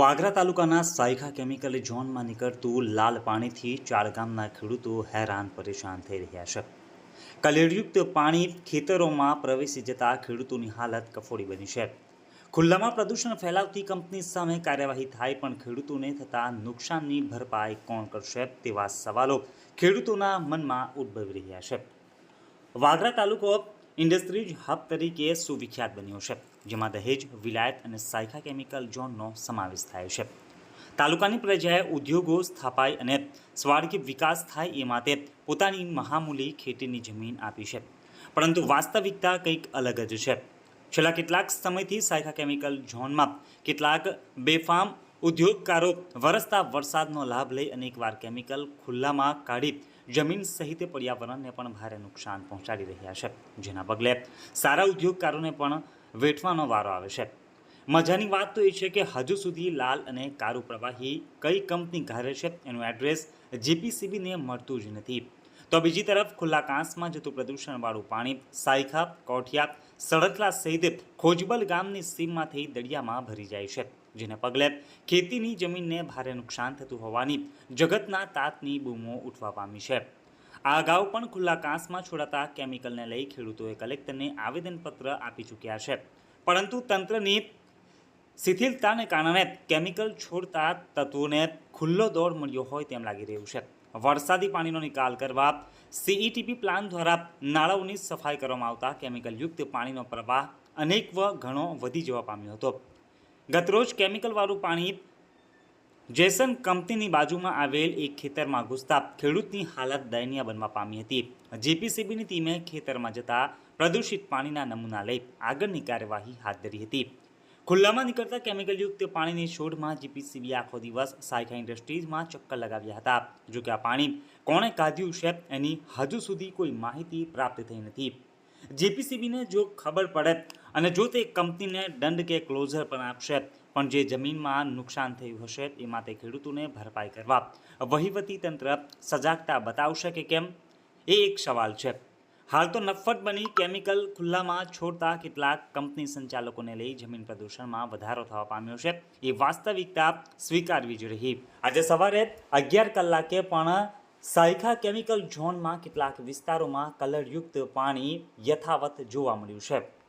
વાગરા તાલુકાના સાયખા કેમિકલ ઝોનમાં નીકળતું લાલ પાણીથી ચાર ગામના ખેડૂતો હેરાન પરેશાન થઈ રહ્યા છે. કલેરયુક્ત પાણી ખેતરોમાં પ્રવેશી જતા ખેડૂતોની હાલત કફોડી બની છે. ખુલ્લામાં પ્રદૂષણ ફેલાવતી કંપની સામે કાર્યવાહી થાય પણ ખેડૂતોને થતા નુકસાનની ભરપાઈ કોણ કરશે તેવા સવાલો ખેડૂતોના મનમાં ઉદ્ભવી રહ્યા છે. વાગરા તાલુકો ઇન્ડસ્ટ્રીઝ હબ તરીકે સુવિખ્યાત બન્યો છે, જેમાં દહેજ, વિલાયત અને સાયખા કેમિકલ ઝોનનો સમાવેશ થાય છે. તાલુકાની પ્રજાએ ઉદ્યોગો સ્થાપાય અને સ્વાર્ગી વિકાસ થાય એ માટે પોતાની મહામૂલી ખેતીની જમીન આપી છે. પરંતુ વાસ્તવિકતા કંઈક અલગ જ છે. છેલ્લા કેટલાક સમયથી સાયખા કેમિકલ ઝોનમાં કેટલાક બેફામ ઉદ્યોગકારો વરસતા વરસાદનો લાભ લઈ અનેકવાર કેમિકલ ખુલ્લામાં કાઢી જમીન સહિત પર્યાવરણને પણ ભારે નુકસાન પહોંચાડી રહ્યા છે. જેના પગલે સારા ઉદ્યોગકારોને પણ વેઠવાનો વારો આવે છે. મજાની વાત તો એ છે કે હજુ સુધી લાલ અને કારુ પ્રવાહી કઈ કંપની ઘારે છે? એનું એડ્રેસ જીપીસીબીને મળતું જ નથી. તો બીજી તરફ ખુલ્લા કાંસમાં જતું પ્રદૂષણવાળું પાણી, સાયખા, કોઠિયા સડકલા સહિત ખોજબલ ગામની સીમમાંથી દરિયામાં ભરી જાય છે, જેને પગલે ખેતીની જમીનને ભારે નુકસાન થતું હોવાની જગતના તાતની બૂમો ઉઠવા પામી છે. આ અગાઉ પણ ખુલ્લા કાંસમાં છોડાતા કેમિકલને લઈ ખેડૂતોએ કલેક્ટરને આવેદનપત્ર આપી ચૂક્યા છે. પરંતુ તંત્રની શિથિલતાને કારણે કેમિકલ છોડતા તત્વોને ખુલ્લો દોર મળ્યો હોય તેમ લાગી રહ્યું છે. વરસાદી પાણીનો નિકાલ કરવા સીઈટીપી પ્લાન દ્વારા નાળાઓની સફાઈ કરવામાં આવતા કેમિકલયુક્ત પાણીનો પ્રવાહ અનેક ઘણો વધી જવા પામ્યો હતો. ગતરોજ કેમિકલવાળું પાણી જેસન કંપનીની બાજુમાં આવેલ એક ખેતરમાં ઘૂસતા ખેડૂતની હાલત દયનીય બનવા પામી હતી. જીપીસીબીની ટીમે ખેતરમાં જતા પ્રદૂષિત પાણીના નમૂના લઈ આગળની કાર્યવાહી હાથ ધરી હતી. ખુલ્લામાં નીકળતા કેમિકલયુક્ત પાણીની શોધમાં જીપીસીબી આખો દિવસ સાયખા ઇન્ડસ્ટ્રીઝમાં ચક્કર લગાવ્યા હતા. જો કે આ પાણી કોણે કાઢ્યું છે એની હજુ સુધી કોઈ માહિતી પ્રાપ્ત થઈ નથી. જીપીસીબીને જો ખબર પડે અને જો તે કંપનીને દંડ કે ક્લોઝર પણ આપશે, પણ જે જમીનમાં નુકસાન થયું હશે એ માટે ખેડૂતોને ભરપાઈ કરવા વહીવટી તંત્ર સજાગતા બતાવશે કે કેમ? એ એક સવાલ છે. હાલ તો નફત બની, કેમિકલ ખુલ્લામાં છોડતા કેટલાક કંપની સંચાલકોને લઈ જમીન પ્રદૂષણમાં વધારો થવા પામ્યો છે. એ વાસ્તવિકતા સ્વીકારવી જ રહી. આજે સવારે અગિયાર કલાકે પણ સાયખા કેમિકલ ઝોનમાં કેટલાક વિસ્તારોમાં કલરયુક્ત પાણી યથાવત જોવા મળ્યું છે.